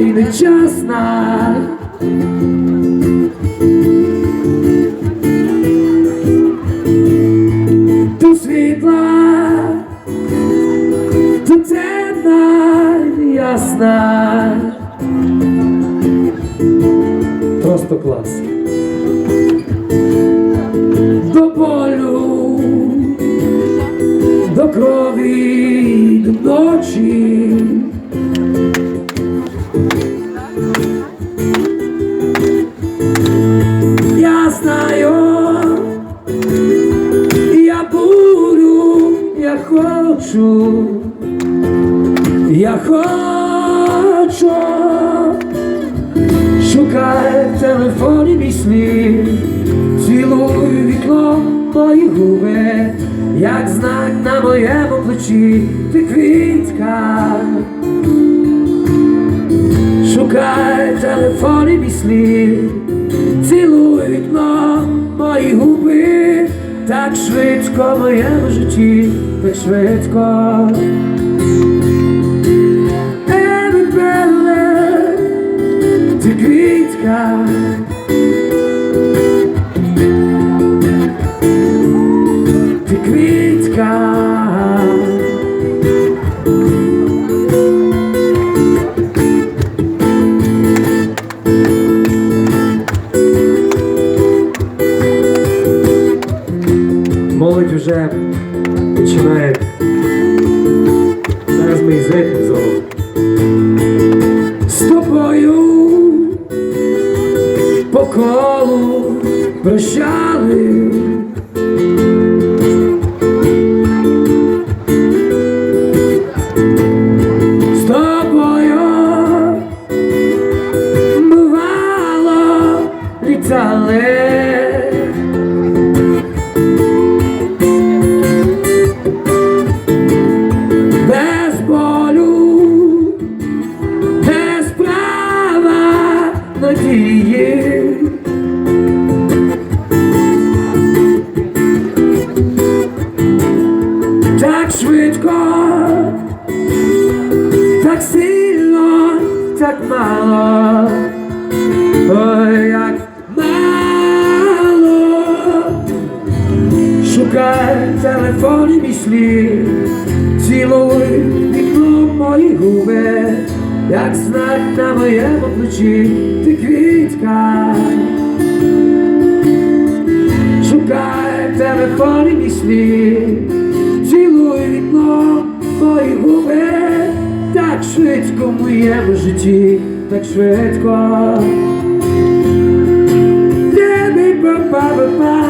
і нечесна. Ти світла, ти темна, ясна. Просто клас. До болю, до крові, до ночі. Хочу, я хочу, шукай в телефоні мій слід, цілуй вікно мої губи, як знак на моєму плечі, ти квітка. Шукай телефоні мій слід, цілуй вікно мої губи, так швидко в моєму житті, так швидко. Ти квітка. Ти квітка. Молодь вже починає. Зараз ми із зайдемо в. З тобою по колу прощали. Так швидко, так сильно, так мало, ой, як мало. Шукай телефоні мій слід, цілуй вікно мої губи, як знак на моєму плечі, ти квітка. Шукай телефоні мій так моє в житті, так швидко. Де ти квітка.